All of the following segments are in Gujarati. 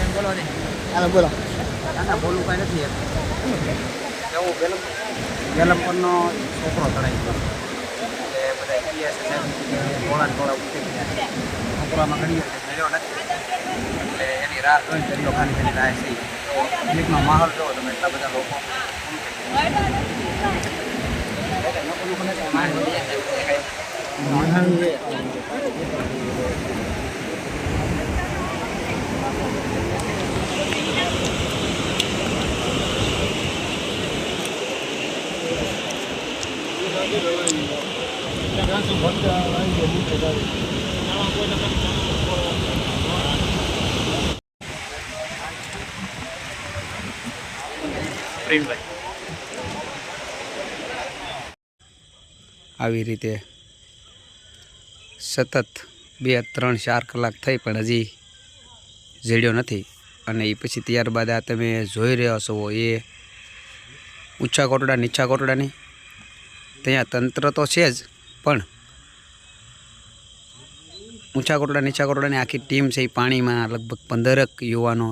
નામ બોલો ને. હાલો બોલો. ના બોલવું કાંઈ નથી એમ. એવું વેલમ વેલમપરનો છોકરો તણાઈ ગયો. એટલે બધા પીએસ ટોળા ટોળા ઉતરી ગયા છોકરામાં ઘણી વાર મળ્યો નથી. એટલે એની રાહ જોઈને દરિયો ખાલી ખાલી રાહ છે. તો પબ્લિકનો માહોલ જોવો તમે એટલા બધા લોકો. આવી રીતે સતત બે ત્રણ ચાર કલાક થઈ પણ હજી ઝેડ્યો નથી. અને એ પછી ત્યારબાદ આ તમે જોઈ રહ્યા છો એ ઊંચા કોટડા, નીચા કોટડાની ત્યાં તંત્ર તો છે જ, પણ ઊંચા કોટડા નીચા કોટડાની આખી ટીમ છે એ પાણીમાં લગભગ પંદરક યુવાનો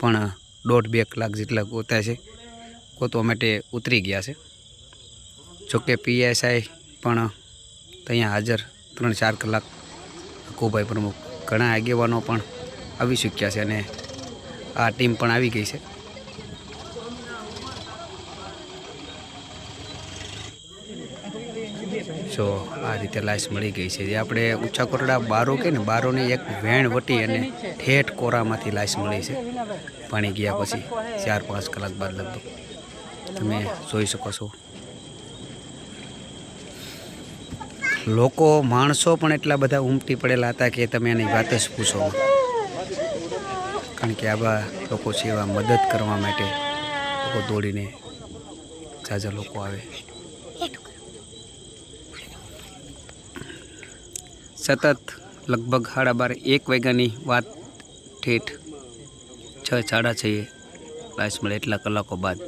પણ દોઢ બે કલાક જેટલા ગોતા છે, ગોતવા માટે ઉતરી ગયા છે. જોકે પીએસઆઈ પણ ત્યાં હાજર ત્રણ ચાર કલાક. કુભાઈ પ્રમુખ ઘણા આગેવાનો પણ આવી ચૂક્યા છે અને આ ટીમ પણ આવી ગઈ છે. જો આ રીતે લાશ મળી ગઈ છે. જે આપણે ઊંચા કોરડા બારો કે ને, બારોની એક વેણ વટી અને ઠેઠ કોરામાંથી લાશ મળી છે. પાણી ગયા પછી ચાર પાંચ કલાક બાદ લગભગ. તમે જોઈ શકો છો. લોકો, માણસો પણ એટલા બધા ઉમટી પડેલા હતા કે તમે એની વાત જ પૂછો. કારણ કે આવા લોકો એવા મદદ કરવા માટે લોકો દોડીને સાજા લોકો આવે. સતત લગભગ સાડા બાર, એક વાગ્યાની વાત ઠેઠ છ, સાડા છએ લાશ મળે એટલા કલાકો બાદ.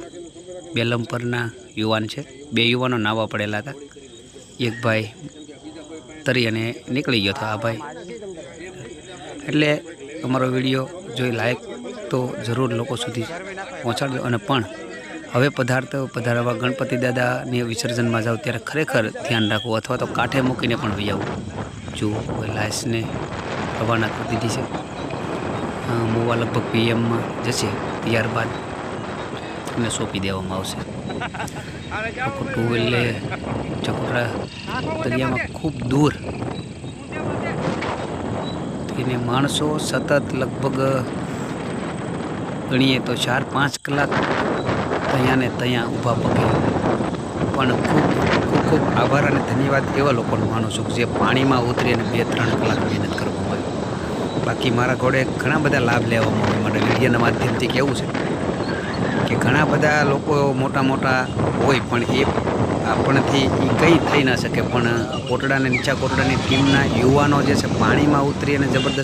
બેલમપરના યુવાન છે. બે યુવાનો નાવા પડેલા હતા. એક ભાઈ તરી અને નીકળી ગયો હતો. આ ભાઈ એટલે અમારો વીડિયો જોઈ લાયક તો જરૂર લોકો સુધી પહોંચાડજો. અને પણ હવે પદાર્થ પધારવા ગણપતિ દાદાની વિસર્જનમાં જાઓ ત્યારે ખરેખર ધ્યાન રાખવું અથવા તો કાંઠે મૂકીને પણ વહી આવવું જો કોઈ લાશને રવાના કરી દીધી છે. મોવા લગભગ પીએમમાં જશે. ત્યારબાદ એમને સોંપી દેવામાં આવશે. આખું ટુ વ્હીલરે ચકોટરા દરિયામાં ખૂબ દૂર. એને માણસો સતત લગભગ ગણીએ તો ચાર પાંચ કલાક ત્યાં ને ત્યાં ઊભા પગે. પણ ખૂબ ખૂબ આભાર અને ધન્યવાદ એવા લોકોનો માનું છું જે પાણીમાં ઉતરી અને બે ત્રણ કલાક મહેનત કરવામાં હોય. બાકી મારા ઘોડે ઘણા બધા લાભ લેવામાં આવે માટે મીડિયાના માધ્યમથી કેવું છે કે ઘણા બધા લોકો મોટા મોટા હોય પણ એ આપણથી એ કંઈ થઈ ના શકે. પણ કોટડાને નીચા કોટડાની ટીમના યુવાનો જે છે પાણીમાં ઉતરી અને જબરદસ્ત